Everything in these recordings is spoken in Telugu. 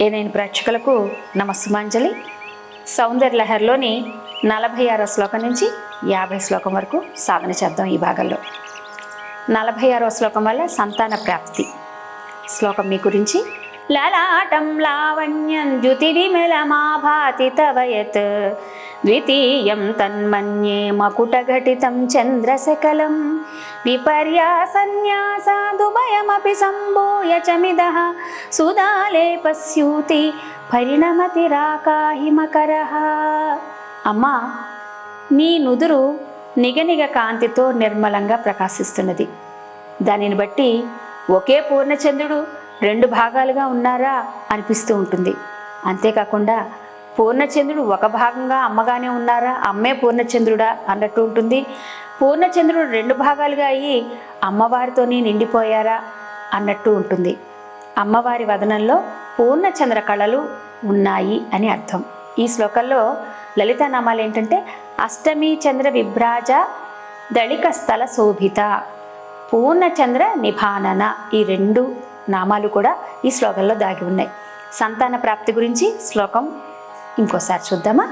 ఏదైనా ప్రేక్షకులకు నమస్సుమాంజలి. సౌందర్య లహర్లోని నలభై ఆరో శ్లోకం నుంచి యాభై శ్లోకం వరకు సాధన చేద్దాం ఈ భాగంలో. నలభై ఆరో శ్లోకం వల్ల సంతాన ప్రాప్తి. శ్లోకం మీ గురించి లలాటం లావణ్యం ద్యుతివిమలమాభాతి విమలమాభాతి తవయత్ ద్వితీయం తన్మన్యే మకుటఘటితం చంద్రశకలం. విపర్యాసన్యాసాదుభయమపి సంభూయ సుధాలేపస్యూతి సుదాలేపస్యూతి పరిణమతిరాకాహిమకరః అమ్మా నీ నుదురు నిగనిగ కాంతితో నిర్మలంగా ప్రకాశిస్తున్నది. దానిని బట్టి ఒకే పూర్ణచంద్రుడు రెండు భాగాలుగా ఉన్నారా అనిపిస్తూ ఉంటుంది. అంతేకాకుండా పూర్ణచంద్రుడు ఒక భాగంగా అమ్మగానే ఉన్నారా? అమ్మే పూర్ణచంద్రుడా అన్నట్టు ఉంటుంది. పూర్ణచంద్రుడు రెండు భాగాలుగా అయ్యి అమ్మవారితోనే నిండిపోయారా అన్నట్టు ఉంటుంది. అమ్మవారి వదనంలో పూర్ణచంద్ర కళలు ఉన్నాయి అని అర్థం. ఈ శ్లోకంలో లలిత నామాలు ఏంటంటే అష్టమి చంద్ర విభ్రాజ దళిక స్థల శోభిత పూర్ణచంద్ర నిభానన ఈ రెండు నామాలు కూడా ఈ శ్లోకంలో దాగి ఉన్నాయి. సంతాన ప్రాప్తి గురించి శ్లోకం ఇంకోసారి చూద్దామా?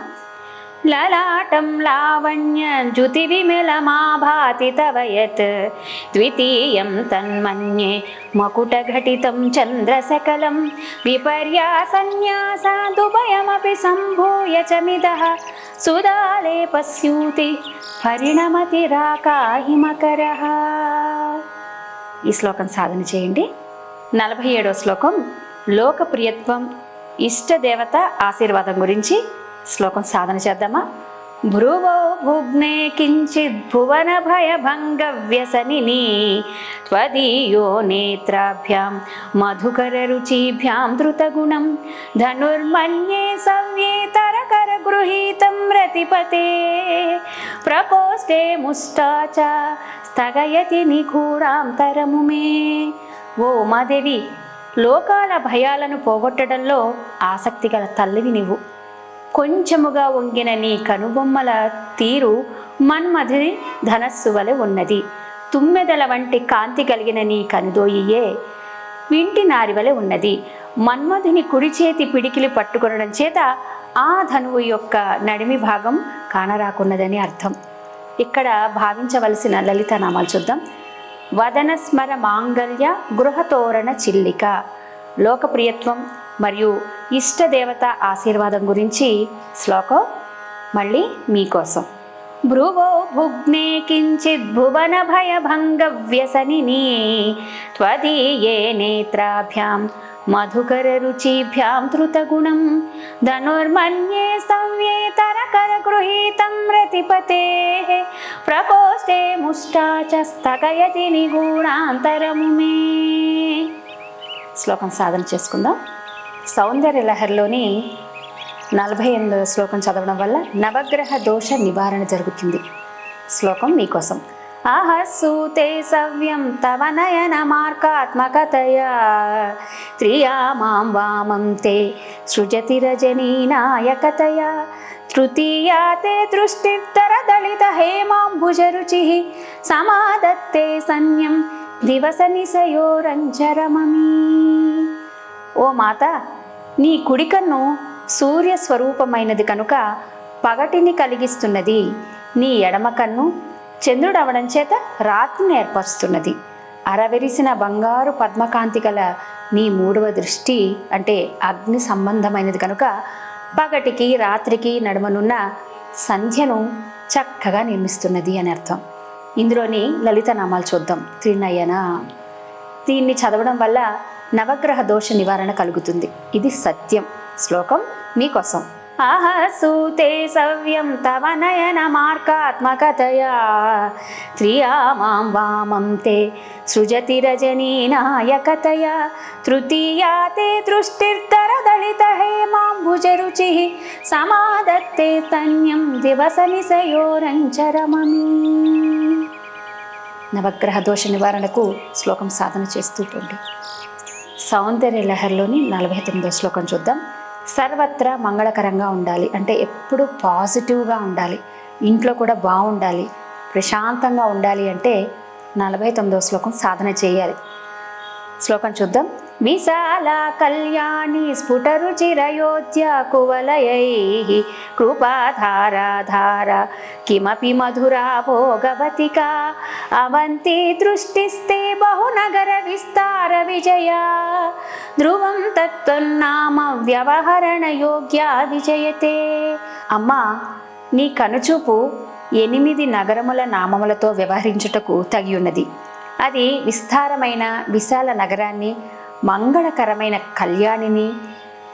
లలాటం లావణ్య జ్యుతి విమలమాభాతి తవ యత్ ద్వితీయం తన్మన్యే మకుటఘటితం చంద్రసకలం విపర్యాసన్యాసాదుభయమపి సంభూయ చమిదః. సుదాలేపస్యూతి పరిణమతిరాకాహిమకరః ఈ శ్లోకం సాధన చేయండి. నలభై ఏడో శ్లోకం లోకప్రియత్వం ఇష్ట దేవత ఆశీర్వాదం గురించి శ్లోకం సాధన చేద్దామా? భ్రువో భుగ్నే కించిద్ భువన భయభంగ వ్యసనిని త్వదీయో నేత్రాభ్యాం మధుకర రుచిభ్యాం ధృతగుణం ధనుర్మన్యే సవ్యేతరకర గృహీతం రతిపతే ప్రకోష్ఠే ముష్టాచ స్థగయతి నిగూఢాంతరము మే. ఓ మాదేవి లోకాల భయాలను పోగొట్టడంలో ఆసక్తి గల తల్లివి నీవు. కొంచెముగా వంగిన నీ కనుబొమ్మల తీరు మన్మధుని ధనస్సు వలె ఉన్నది. తుమ్మెదల వంటి కాంతి కలిగిన నీ కనుదోయియే వింటి నారి వలె ఉన్నది. మన్మధుని కుడి చేతి పిడికిలి పట్టుకొనడం చేత ఆ ధనువు యొక్క నడిమి భాగం కానరాకున్నదని అర్థం. ఇక్కడ భావించవలసిన లలిత నామాలు చూద్దాం. వదనస్మర మాంగళ్య గృహతోరణ చిల్లిక. లోకప్రియత్వం మరియు ఇష్టదేవత ఆశీర్వాదం గురించి శ్లోకం మళ్ళీ మీకోసం. భ్రువో భుగ్నే కించిద్ భువన భయభంగ వ్యసనిని త్వదీయే నేత్రాభ్యాం మధుకర రుచిభ్యాం ధృతగుణం. ధనుర్మన్యే సవ్యేతరకర గృహీతం రతిపతే ప్రకోష్ఠే ముష్టాచ స్థగయతి నిగూఢాంతరము మే. శ్లోకం సాధన చేసుకుందాం. సౌందర్య లహరిలోని నలభై ఎనిమిదవ శ్లోకం చదవడం వల్ల నవగ్రహ దోష నివారణ జరుగుతుంది. శ్లోకం మీకోసం అహస్సూతే సూతే సవ్యం తవ నయన మార్కాత్మకతయ త్రియా మాం వామం తే సృజతి రజనీనాయకతయా. తృతీయా తే దృష్టిత్తర దళిత హేమాంబుజరుచి సమాదత్తే సన్యం దివస నిశయోరంచరమమీ ఓ మాత నీ కుడికన్ను సూర్య స్వరూపమైనది కనుక పగటిని కలిగిస్తున్నది. నీ ఎడమ కన్ను చంద్రుడు చేత రాత్రిని ఏర్పరుస్తున్నది. అరవెరిసిన బంగారు పద్మకాంతి గల నీ మూడవ దృష్టి అంటే అగ్ని సంబంధమైనది కనుక పగటికి రాత్రికి నడుమనున్న సంధ్యను చక్కగా నిర్మిస్తున్నది అని అర్థం. ఇందులోని లలిత నామాలు చూద్దాం. త్రినయన దీన్ని చదవడం వల్ల నవగ్రహ దోష నివారణ కలుగుతుంది. ఇది సత్యం. శ్లోకం మీకోసం. ఆహ సూతే సవ్యం తవ నయన మార్కాత్మకతయా త్రియా మాం వామం తే సృజతి రజనీనాయకతయా తృతీయా తే దృష్టిర్తర దళిత హేమాంబుజరుచి సమాదత్తే తన్యం దివస నిశయోరంచరమమీ నవగ్రహ దోష నివారణకు శ్లోకం సాధన చేస్తూ పోండి. సౌందర్య లహరిలోని నలభై తొమ్మిదో శ్లోకం చూద్దాం. సర్వత్రా మంగళకరంగా ఉండాలి. అంటే ఎప్పుడు పాజిటివ్గా ఉండాలి. ఇంట్లో కూడా బాగుండాలి. ప్రశాంతంగా ఉండాలి అంటే నలభై తొమ్మిదవ శ్లోకం సాధన చేయాలి. శ్లోకం చూద్దాం. విశాల కళ్యాణి స్ఫుటరుచిరయోధ్య కువలయై. కృపాధారాధార కిమపి మధురా భోగవతికా అవంతి దృష్టిస్తే బహునగర విస్తార విజయ. ధ్రువం తత్వన్నామ వ్యవహరణ యోగ్య విజయతే. అమ్మా నీ కనుచూపు ఎనిమిది నగరముల నామములతో వ్యవహరించుటకు తగియున్నది. అది విస్తారమైన విశాల నగరాన్ని మంగళకరమైన కళ్యాణిని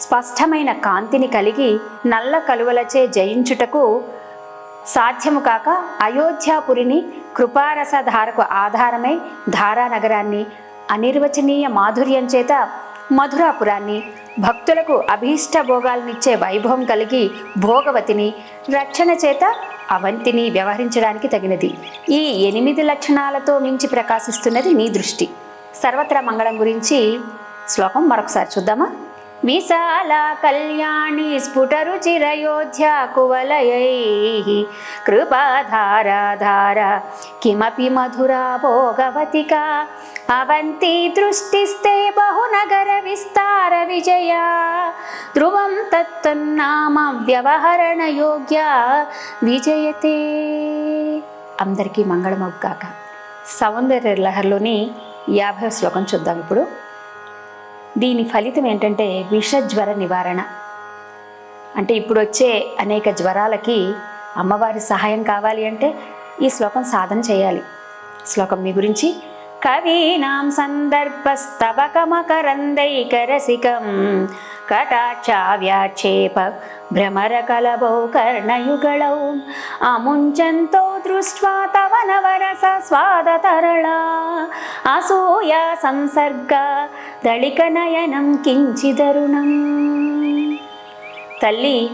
స్పష్టమైన కాంతిని కలిగి నల్ల కలువలచే జయించుటకు సాధ్యము కాక అయోధ్యాపురిని కృపారసధారకు ఆధారమై ధారానగరాన్ని అనిర్వచనీయ మాధుర్యం చేత మధురాపురాన్ని భక్తులకు అభీష్ట భోగాలనిచ్చే వైభవం కలిగి భోగవతిని రక్షణ చేత అవంతిని వ్యవహరించడానికి తగినది. ఈ ఎనిమిది లక్షణాలతో మించి ప్రకాశిస్తున్నది నీ దృష్టి. సర్వత్ర మంగళం గురించి శ్లోకం మరొకసారి చూద్దామా? విశాల కళ్యాణి స్ఫుటరుచిరయోధ్య కువలయై కృపాధారాధార కిమపి మధురా భోగవతికా అవంతి దృష్టిస్తే బహునగర విస్తార విజయా ధ్రువం తత్తున్నామ వ్యవహరణ యోగ్య విజయతే. అందరికీ మంగళమగ్గాక సౌందర్య లహర్లోని యాభై శ్లోకం చూద్దాం ఇప్పుడు. దీని ఫలితం ఏంటంటే విషజ్వర నివారణ. అంటే ఇప్పుడు వచ్చే అనేక జ్వరాలకి అమ్మవారి సహాయం కావాలి అంటే ఈ శ్లోకం సాధన చేయాలి. శ్లోకం మీ గురించి కవీనాం సందర్భస్తవకమకరందైకరసికం కటాక్షావ్యాక్షేప భ్రమర కలభౌ కర్ణయుగళౌ అముంచంతో దృష్ట్వా తవ నవరస స్వాదతరళా అసూయ సంసర్గ దళికనయనం కించిదరుణం. తల్లి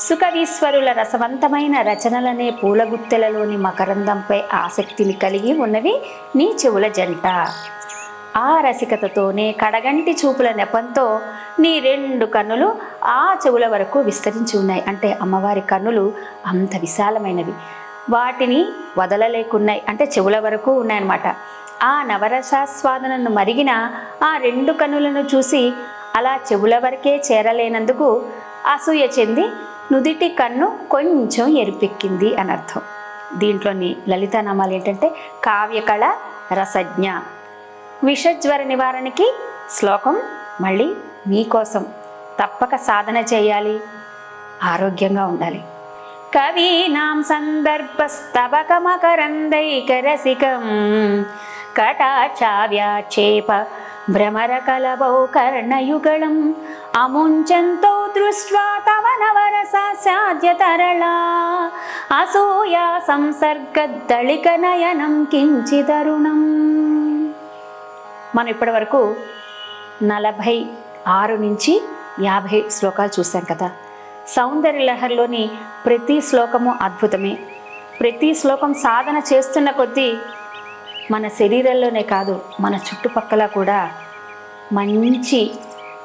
సుకవీశ్వరుల రసవంతమైన రచనలనే పూలగుత్తెలలోని మకరందంపై ఆసక్తిని కలిగి ఉన్నవి నీ చెవుల జంట. ఆ రసికతతోనే కడగంటి చూపుల నెపంతో నీ రెండు కన్నులు ఆ చెవుల వరకు విస్తరించి ఉన్నాయి. అంటే అమ్మవారి కన్నులు అంత విశాలమైనవి. వాటిని వదలలేకున్నాయి. అంటే చెవుల వరకు ఉన్నాయన్నమాట. ఆ నవరసాస్వాదనను మరిగిన ఆ రెండు కన్నులను చూసి అలా చెవుల వరకే చేరలేనందుకు అసూయ చెంది నుదిటి కన్ను కొంచెం ఎరిపెక్కింది అని అర్థం దీంట్లోని లలితానామాలు ఏంటంటే కావ్యకళ రసజ్ఞ. విషజ్వర నివారణకి శ్లోకం మళ్ళీ మీకోసం తప్పక సాధన చేయాలి. ఆరోగ్యంగా ఉండాలి. కవీనాం సందర్భస్తవకమకరందైకరసికం కటాచావ్యాక్షేప భ్రమరకలభౌ కర్ణయుగళం అముంచంతో దృష్ట్వా తవ నవరసాధ్యతరళా అసూయా అసూయ సంసర్గదళిక నయనం కించిదరుణం. మనం ఇప్పటి వరకు నలభై ఆరు నుంచి యాభై శ్లోకాలు చూసాం కదా. సౌందర్య లహరిలోని ప్రతి శ్లోకము అద్భుతమే. ప్రతి శ్లోకం సాధన చేస్తున్న కొద్దీ మన శరీరంలోనే కాదు మన చుట్టుపక్కల కూడా మంచి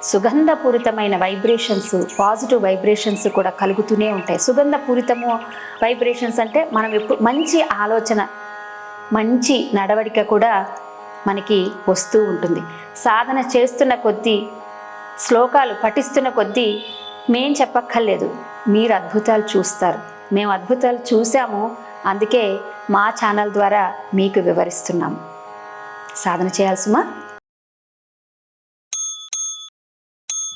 సుగంధపూరితమైన వైబ్రేషన్స్ పాజిటివ్ వైబ్రేషన్స్ కూడా కలుగుతూనే ఉంటాయి. సుగంధపూరితము వైబ్రేషన్స్ అంటే మనం ఎప్పుడు మంచి ఆలోచన మంచి నడవడిక కూడా మనకి వస్తూ ఉంటుంది. సాధన చేస్తున్న కొద్దీ శ్లోకాలు పఠిస్తున్న కొద్దీ మేం చెప్పక్కర్లేదు. మీరు అద్భుతాలు చూస్తారు. మేము అద్భుతాలు చూసాము అందుకే మా ఛానల్ ద్వారా మీకు వివరిస్తున్నాము సాధన చేయాల్సిమా